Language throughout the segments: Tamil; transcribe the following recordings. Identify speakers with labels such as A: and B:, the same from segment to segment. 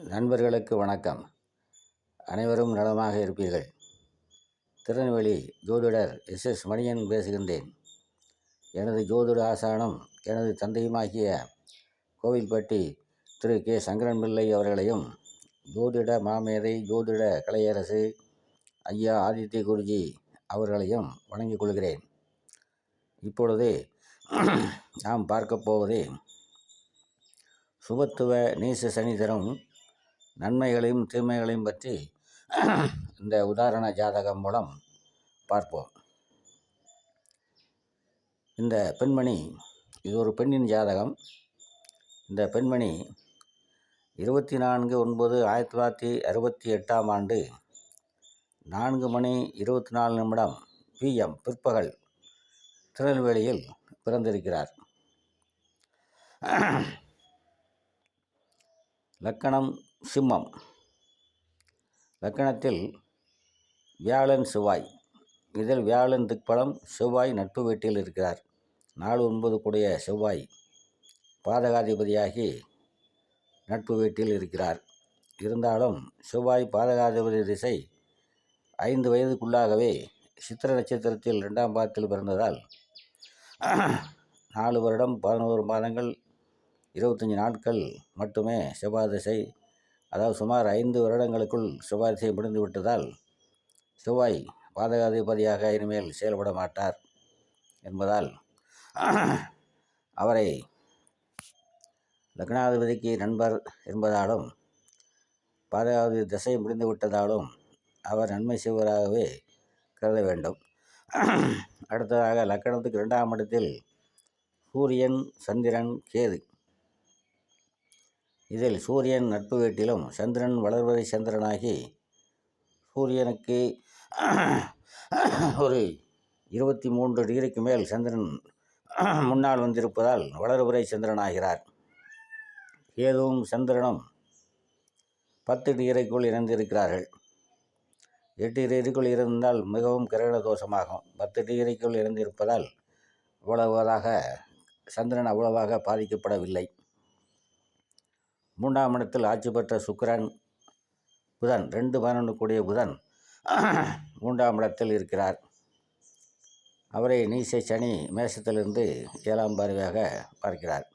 A: நண்பர்களுக்கு வணக்கம். அனைவரும் நலமாக இருப்பீர்கள். திருநெல்வேலி ஜோதிடர் எஸ். எஸ். மணியன் பேசுகின்றேன். எனது ஜோதிட ஆசானம் எனது தந்தையுமாகிய கோவில்பட்டி திரு. கே. சங்கரன் பிள்ளை அவர்களையும் ஜோதிட மாமேதை ஜோதிட கலையரசு ஐயா ஆதித்ய குருஜி அவர்களையும் வணங்கிக் கொள்கிறேன். இப்பொழுது நாம் பார்க்கப் போவது சுபத்துவ நீச சனி தரும் நன்மைகளையும் தீமைகளையும் பற்றி இந்த உதாரண ஜாதகம் மூலம் பார்ப்போம். இந்த பெண்மணி இது ஒரு பெண்ணின் ஜாதகம். இந்த பெண்மணி இருபத்தி நான்கு ஒன்பது ஆயிரத்தி தொள்ளாயிரத்தி அறுபத்தி எட்டாம் ஆண்டு நான்கு மணி இருபத்தி நாலு நிமிடம் பிஎம் பிற்பகல் திருநெல்வேலியில் பிறந்திருக்கிறார். லக்கணம் சிம்மம். லக்கணத்தில் வியாழன் செவ்வாய். இதில் வியாழன் திக்பலம் செவ்வாய் நட்பு வீட்டில் இருக்கிறார். நாலு ஒன்பது கூடிய செவ்வாய் பாதகாதிபதியாகி நட்பு வீட்டில் இருக்கிறார். இருந்தாலும் செவ்வாய் பாதகாதிபதி திசை ஐந்து வயதுக்குள்ளாகவே சித்திர நட்சத்திரத்தில் ரெண்டாம் பாதத்தில் பிறந்ததால் நாலு வருடம் பதினோரு மாதங்கள் இருபத்தஞ்சி நாட்கள் மட்டுமே செவ்வாய் திசை அதாவது சுமார் ஐந்து வருடங்களுக்குள் செவ்வாய் முடிந்து விட்டதால் செவ்வாய் பாதகாதிபதியாக இனிமேல் செயல்பட மாட்டார் என்பதால் அவரை லக்னாதிபதிக்கு நண்பர் என்பதாலும் பாதகாதிபதி திசை முடிந்து விட்டதாலும் அவர் நன்மை செய்வராகவே கருத வேண்டும். அடுத்ததாக லக்கணத்துக்கு இரண்டாம் இடத்தில் சூரியன் சந்திரன் கேது இதில் சூரியன் நட்பு வீட்டிலும் சந்திரன் வளர்வதை சந்திரனாகி சூரியனுக்கு ஒரு இருபத்தி மூன்று டிகிரிக்கு மேல் சந்திரன் முன்னால் வந்திருப்பதால் வளர்வுரை சந்திரனாகிறார். கேதுவும் சந்திரனும் பத்து டிகிரிக்குள் இணைந்திருக்கிறார்கள். எட்டு டிகிரிக்குள் இருந்தால் மிகவும் கிரகண தோஷமாகும். பத்து டிகிரிக்குள் இறந்திருப்பதால் அவ்வளவாக சந்திரன் அவ்வளவாக பாதிக்கப்படவில்லை. மூன்றாம் இடத்தில் ஆட்சி பெற்ற சுக்கிரன் புதன் ரெண்டு பதினொன்று கூடிய புதன் மூன்றாம் இடத்தில் இருக்கிறார். அவரை நீசை சனி மேசத்திலிருந்து ஏழாம் பார்வையாக பார்க்கிறார்.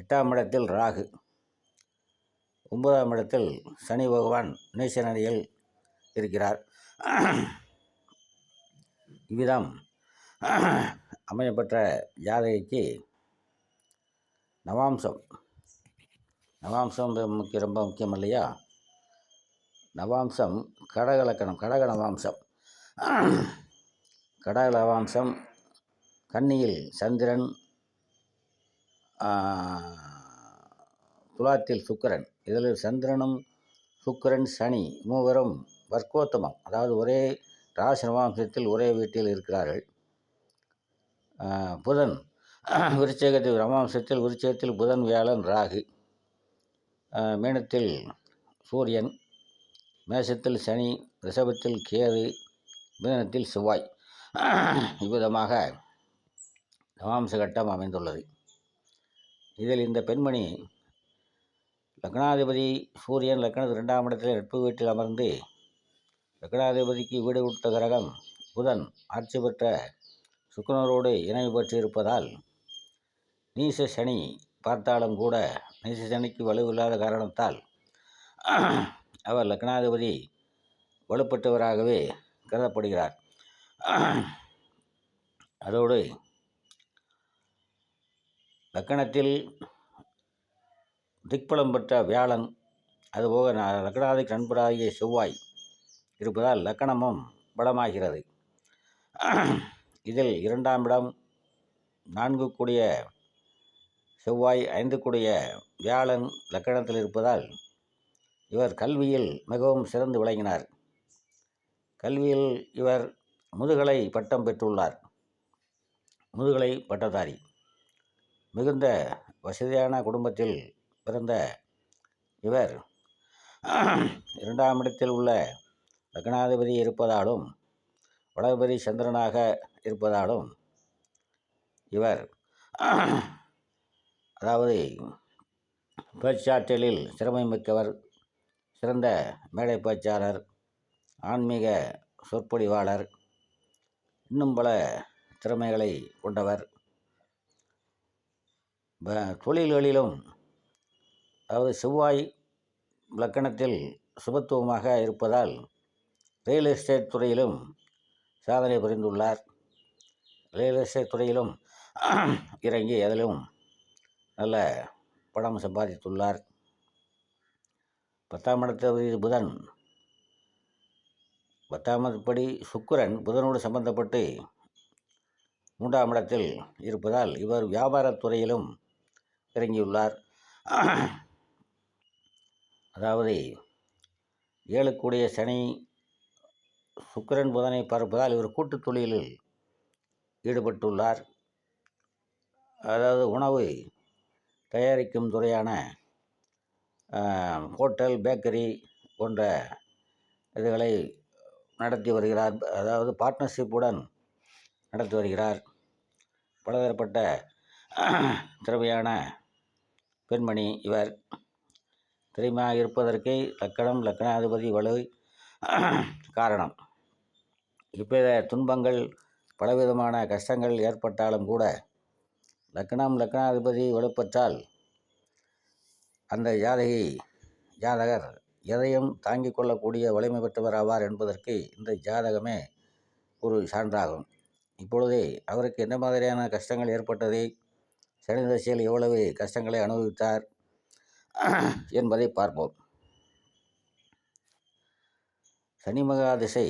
A: எட்டாம் இடத்தில் ராகு ஒன்பதாம் இடத்தில் சனி பகவான் நீசநடியில் இருக்கிறார். இவ்விதம் அமையப்பெற்ற ஜாதகிக்கு நவாம்சம். நவாம்சம் முக்கிய ரொம்ப முக்கியம் இல்லையா? நவாம்சம் கடகலக்கணம் கடக நவாம்சம். கடக நவாம்சம் கன்னியில் சந்திரன் துலாத்தில் சுக்கரன். இதில் சந்திரனும் சுக்கரன் சனி மூவரும் வர்க்கோத்தமம். அதாவது ஒரே ராசி நவாம்சத்தில் ஒரே வீட்டில் இருக்கிறார்கள். புதன் விருச்சகத்தில் ரமாம்சத்தில் விருச்சகத்தில் புதன் வியாழன் ராகு. மீனத்தில் சூரியன் மேசத்தில் சனி ரிஷபத்தில் கேது மீனத்தில் செவ்வாய். இவ்விதமாக நவாம்ச கட்டம் அமைந்துள்ளது. இதில் இந்த பெண்மணி லக்னாதிபதி சூரியன் லக்னத்து இரண்டாம் இடத்தில் நட்பு வீட்டில் அமர்ந்து லக்னாதிபதிக்கு வீடு கொடுத்த கிரகம் புதன். ஆட்சி பெற்ற சுக்குனரோடு இணைவு பெற்றிருப்பதால் நீச சனி பார்த்தாலும் கூட நீச சனிக்கு வலுவில்லாத காரணத்தால் அவர் லக்னாதிபதி வலுப்பட்டவராகவே கருதப்படுகிறார். அதோடு லக்கணத்தில் திக்பலம் பெற்ற வியாழன் அதுபோக லக்கணாதி நண்பராகிய செவ்வாய் இருப்பதால் லக்கணமும் பலமாகிறது. இதில் இரண்டாம் இடம் நான்கு கூடிய செவ்வாய் ஐந்துக்குடைய வியாழன் லக்கணத்தில் இருப்பதால் இவர் கல்வியில் மிகவும் சிறந்து விளங்கினார். கல்வியில் இவர் முதுகலை பட்டம் பெற்றுள்ளார். முதுகலை பட்டதாரி. மிகுந்த வசதியான குடும்பத்தில் பிறந்த இவர் இரண்டாம் இடத்தில் உள்ள லக்னாதிபதி இருப்பதாலும் வளர்பதி சந்திரனாக இருப்பதாலும் இவர் அதாவது பேச்சாற்றலில் திறமை மிக்கவர் சிறந்த மேடை பேச்சாளர் ஆன்மீக சொற்பொழிவாளர் இன்னும் பல திறமைகளை கொண்டவர். ப- தொழில்களிலும் அதாவது செவ்வாய் லக்கணத்தில் சுபத்துவமாக இருப்பதால் ரியல் எஸ்டேட் துறையிலும் சாதனை புரிந்துள்ளார். ரியல் எஸ்டேட் துறையிலும் இறங்கி அதிலும் நல்ல பணம் சம்பாதித்துள்ளார். பத்தாம் இடத்தபதி புதன். பத்தாம் படி சுக்கிரன் புதனோடு சம்பந்தப்பட்டு மூன்றாம் இடத்தில் இருப்பதால் இவர் வியாபாரத் துறையிலும் இறங்கியுள்ளார். அதாவது ஏழுக்குடைய சனி சுக்கரன் புதனை பார்ப்பதால் இவர் கூட்டுத் தொழிலில் ஈடுபட்டுள்ளார். அதாவது உணவு தயாரிக்கும் துறையான ஹோட்டல் பேக்கரி போன்ற இதுகளை நடத்தி வருகிறார். அதாவது பார்ட்னர்ஷிப்புடன் நடத்தி வருகிறார். பலதரப்பட்ட திறமையான பெண்மணி இவர். திறமையாக இருப்பதற்கு லக்கணம் லக்கணாதிபதி வலு காரணம். இப்போதைய துன்பங்கள் பலவிதமான கஷ்டங்கள் ஏற்பட்டாலும் கூட லக்னம் லக்னாதிபதி வலுப்பெற்றால் அந்த ஜாதகி ஜாதகர் எதையும் தாங்கிக் கொள்ளக்கூடிய வலிமை பெற்றவர் ஆவார் என்பதற்கு இந்த ஜாதகமே ஒரு சான்றாகும். இப்பொழுது அவருக்கு என்ன மாதிரியான கஷ்டங்கள் ஏற்பட்டது? சனி தசையில் எவ்வளவு கஷ்டங்களை அனுபவித்தார் என்பதை பார்ப்போம். சனி மகா திசை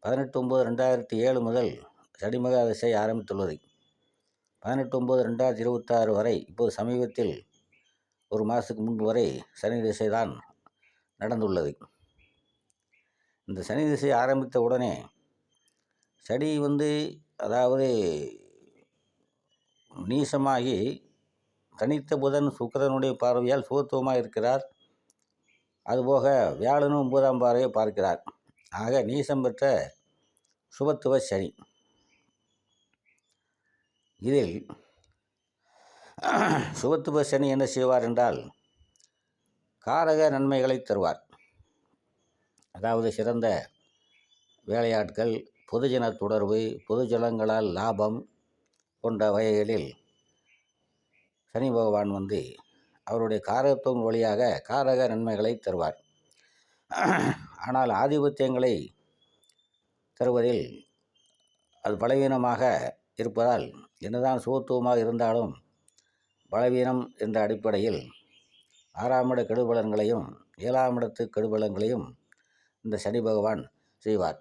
A: பதினெட்டு ஒம்பது ரெண்டாயிரத்தி ஏழு முதல் சனி மகா திசை ஆரம்பித்துள்ளது. பதினெட்டு ஒம்பது ரெண்டாயிரத்தி இருபத்தாறு வரை இப்போது சமீபத்தில் ஒரு மாதத்துக்கு முன்பு வரை சனி திசை தான் நடந்துள்ளது. இந்த சனி திசை ஆரம்பித்த உடனே சனி வந்து அதாவது நீசமாகி தனித்த புதன் சுக்கரனுடைய பார்வையால் சுகத்துவமாக இருக்கிறார். அதுபோக வியாழனும் ஒன்பதாம் பார்வையை பார்க்கிறார். ஆக நீசம் பெற்ற சுபத்துவ சனி. இதில் சுபத்துவ சனி என்ன செய்வார் என்றால் காரக நன்மைகளை தருவார். அதாவது சிறந்த வேலையாட்கள் பொதுஜன தொடர்பு பொதுஜனங்களால் லாபம் போன்ற வகைகளில் சனி பகவான் வந்து அவருடைய காரகத்துவம் வழியாக காரக நன்மைகளை தருவார். ஆனால் ஆதிபத்தியங்களை தருவதில் அது பலவீனமாக இருப்பதால் என்னதான் சுகத்துவமாக இருந்தாலும் பலவீனம் என்ற அடிப்படையில் ஆறாம் இட கெடுபலன்களையும் ஏழாம் இடத்து கெடுபலன்களையும் இந்த சனி பகவான் செய்வார்.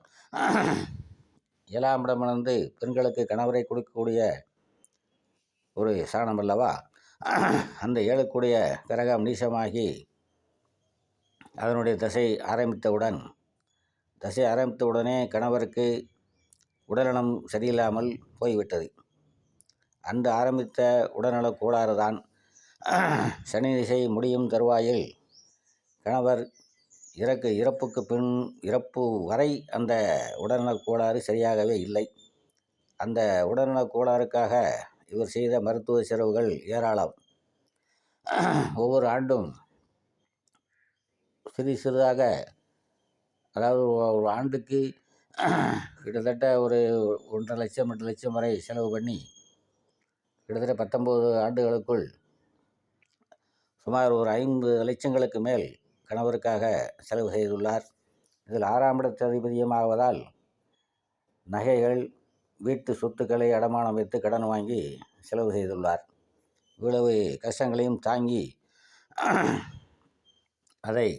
A: ஏழாம் இடமிருந்து பெண்களுக்கு கணவரை கொடுக்கக்கூடிய ஒரு சாணம் அல்லவா? அந்த ஏழுக்குடைய கிரகம் நீசமாகி அதனுடைய தசை ஆரம்பித்தவுடன் தசை ஆரம்பித்தவுடனே கணவருக்கு உடல்நலம் சரியில்லாமல் போய்விட்டது. அன்று ஆரம்பித்த உடல்நலக் கோளாறு தான் சனி திசை முடியும் தருவாயில் கணவர் இறக்கு இறப்புக்கு பின் இறப்பு வரை அந்த உடல்நலக் கோளாறு சரியாகவே இல்லை. அந்த உடல்நலக் கோளாறுக்காக இவர் செய்த மருத்துவ செலவுகள் ஏராளம். ஒவ்வொரு ஆண்டும் சிறு சிறிதாக அதாவது ஒரு ஆண்டுக்கு கிட்டத்தட்ட ஒரு ஒன்றரை லட்சம் ரெண்டு லட்சம் வரை செலவு பண்ணி கிட்டத்தட்ட பத்தொம்போது ஆண்டுகளுக்குள் சுமார் ஒரு ஐம்பது லட்சங்களுக்கு மேல் கணவருக்காக செலவு செய்துள்ளார். இதில் ஆறாம் இடத்து அதிபதியமாவதால் நகைகள் வீட்டு சொத்துக்களை அடமானம் வைத்து கடன் வாங்கி செலவு செய்துள்ளார். இவ்வளவு கஷ்டங்களையும் தாங்கி அதை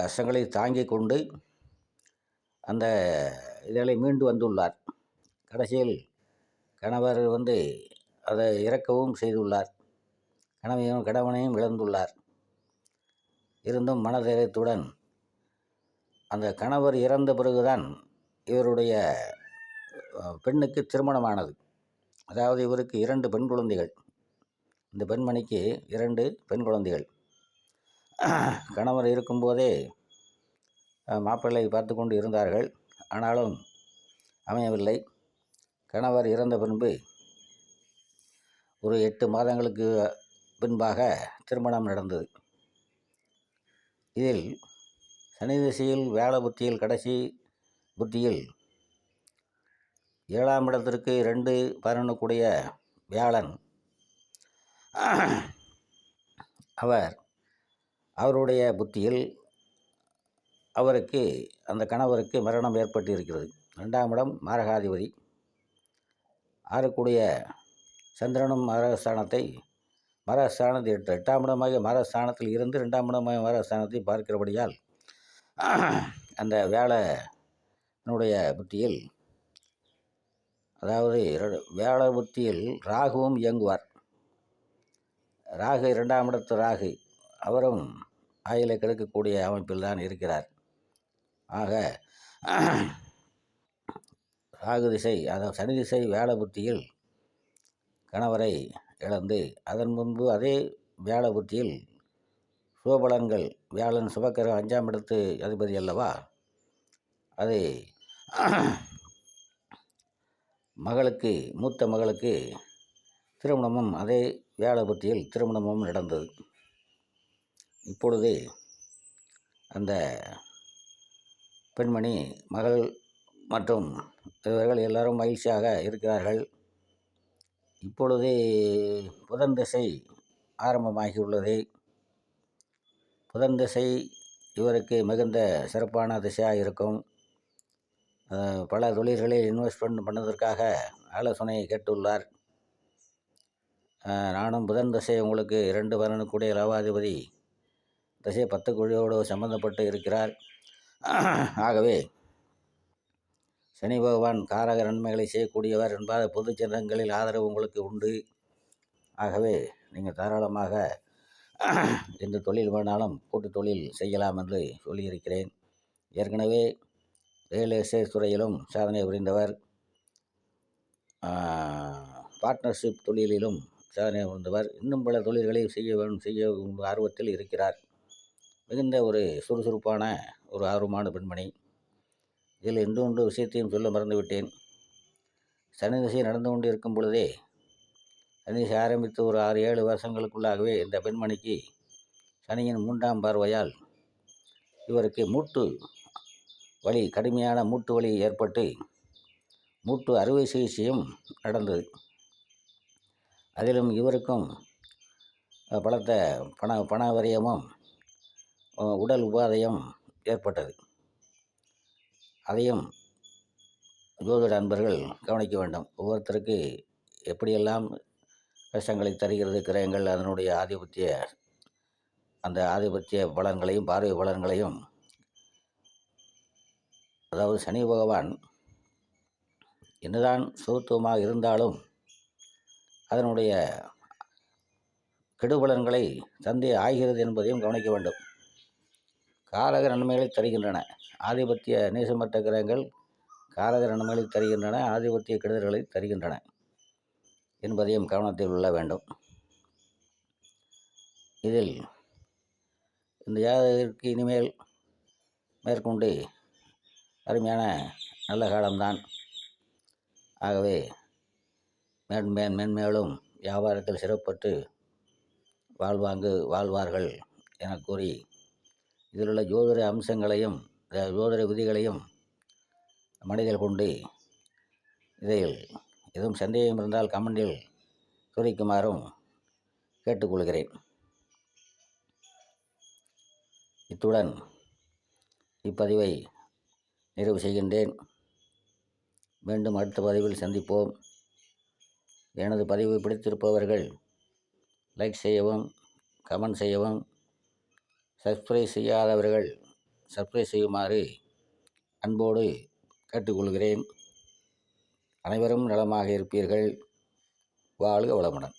A: கஷ்டங்களை தாங்கி கொண்டு அந்த இதழை மீண்டு வந்துள்ளார். கடைசியில் கணவர் வந்து அதை இறக்கவும் செய்துள்ளார். கணவனையும் கணவனையும் இழந்துள்ளார். இருந்தும் மனதைரியத்துடன் அந்த கணவர் இறந்த பிறகுதான் இவருடைய பெண்ணுக்கு திருமணமானது. அதாவது இவருக்கு இரண்டு பெண் குழந்தைகள். இந்த பெண்மணிக்கு இரண்டு பெண் குழந்தைகள். கணவர் இருக்கும்போதே மாப்பிள்ளை பார்த்து கொண்டு இருந்தார்கள். ஆனாலும் அமையவில்லை. கணவர் இறந்த பின்பு ஒரு எட்டு மாதங்களுக்கு பின்பாக திருமணம் நடந்தது. இதில் சனி திசையில் வேலை புத்தியில் கடைசி புத்தியில் ஏழாம் இடத்திற்கு ரெண்டு பதினொன்றுக்குடைய வியாழன். அவர் அவருடைய புத்தியில் அவருக்கு அந்த கணவருக்கு மரணம் ஏற்பட்டு இருக்கிறது ரெண்டாம் இடம் மாரகாதிபதி. ஆறக்கூடிய சந்திரனும் மரஸ்தானத்தை மரஸ்தானத்தை எட்டு எட்டாம் இடமாக மரஸ்தானத்தில் இருந்து ரெண்டாம் இடமாக மரஸ்தானத்தை பார்க்கிறபடியால் அந்த வேலைனுடைய புத்தியில் அதாவது இர- வேலை புத்தியில் ராகுவும் இயங்குவார். ராகு இரண்டாம் இடத்து ராகு அவரும் ஆயிலை கிடக்கக்கூடிய அமைப்பில் தான் இருக்கிறார். ஆக ராகு திசை அதாவது சனி திசை வேலை புத்தியில் கணவரை இழந்து அதன் முன்பு அதே வேலை புத்தியில் சுபபலன்கள் வியாழன் சுபக்கர அஞ்சாம் இடத்து அதிபதி அல்லவா? அது மகளுக்கு மூத்த மகளுக்கு திருமணமும் அதே வேலை புத்தியில் திருமணமும் நடந்தது. இப்பொழுது அந்த பெண்மணி மகள் மற்றும் இவர்கள் எல்லாரும் மகிழ்ச்சியாக இருக்கிறார்கள். இப்பொழுது புதன் திசை ஆரம்பமாகியுள்ளது. புதன் திசை இவருக்கு மிகுந்த சிறப்பான திசையாக இருக்கும். பல தொழில்களில் இன்வெஸ்ட்மெண்ட் பண்ணதற்காக ஆலோசனை கேட்டுள்ளார். நானும் புதன் திசை உங்களுக்கு இரண்டு பலனுக்குடைய லவாதிபதி திசை பத்து குழியோடு சம்பந்தப்பட்டு இருக்கிறார். ஆகவே சனி பகவான் காரக நன்மைகளை செய்யக்கூடியவர் என்பார். பொது ஜனங்களில் ஆதரவு உங்களுக்கு உண்டு. ஆகவே நீங்கள் தாராளமாக எந்த தொழில் வேணாலும் கூட்டு தொழில் செய்யலாம் என்று சொல்லியிருக்கிறேன். ஏற்கனவே ரியல் எஸ்டேட் துறையிலும் சாதனை புரிந்தவர். பார்ட்னர்ஷிப் தொழிலிலும் சாதனை புரிந்தவர். இன்னும் பல தொழில்களை செய்ய வேண்டும் செய்ய ஆர்வத்தில் இருக்கிறார். மிகுந்த ஒரு சுறுசுறுப்பான ஒரு ஆர்வமான பெண்மணி. இதில் இன்னொன்று விஷயத்தையும் சொல்ல மறந்துவிட்டேன். சனி திசை நடந்து கொண்டு இருக்கும் பொழுதே சனி திசை ஆரம்பித்து ஒரு ஆறு ஏழு வருஷங்களுக்குள்ளாகவே இந்த பெண்மணிக்கு சனியின் மூன்றாம் பார்வையால் இவருக்கு மூட்டு வலி கடுமையான மூட்டு வலி ஏற்பட்டு மூட்டு அறுவை சிகிச்சையும் நடந்தது. அதிலும் இவருக்கும் பலத்த பண பண வரியமும் உடல் உபாதையும் ஏற்பட்டது. அதையும் ஜோதிட அன்பர்கள் கவனிக்க வேண்டும். ஒவ்வொருத்தருக்கு எப்படியெல்லாம் கஷ்டங்களை தருகிறது கிரகங்கள் அதனுடைய ஆதிபத்திய அந்த ஆதிபத்திய பலன்களையும் பார்வை பலன்களையும் அதாவது சனி பகவான் என்னதான் சுகத்துவமாக இருந்தாலும் அதனுடைய கெடுபலன்களை தந்தை ஆகிறது என்பதையும் கவனிக்க வேண்டும். காரக நன்மைகளை தருகின்றன. ஆதிபத்திய நேசமற்ற கிரகங்கள் காரக நன்மைகளை தருகின்றன ஆதிபத்திய கெடுதல்களை தருகின்றன என்பதையும் கவனத்தில் கொள்ள வேண்டும். இதில் இந்த ஜாதகத்திற்கு இனிமேல் மேற்கொண்டு அருமையான நல்ல காலம்தான். ஆகவே மேன்மேன் மென்மேலும் வியாபாரத்தில் சிறப்பட்டு வாழ்வாங்கு வாழ்வார்கள் என கூறி இதில் உள்ள ஜோதிட அம்சங்களையும் அஹ், ஜோதிட விதிகளையும் மனதில் கொண்டு இதில் எதுவும் சந்தேகம் இருந்தால் கமெண்டில் குறிக்குமாறும் கேட்டுக்கொள்கிறேன். இத்துடன் இப்பதிவை நிறைவு செய்கின்றேன். மீண்டும் அடுத்த பதிவில் சந்திப்போம். எனது பதிவை பிடித்திருப்பவர்கள் லைக் செய்யவும் கமெண்ட் செய்யவும் சப்ஸ்கிரைப் செய்யாதவர்கள் சப்ஸ்கிரைப் செய்யுமாறு அன்போடு கேட்டுக்கொள்கிறேன். அனைவரும் நலமாக இருப்பீர்கள். வாழ்க வளமுடன்.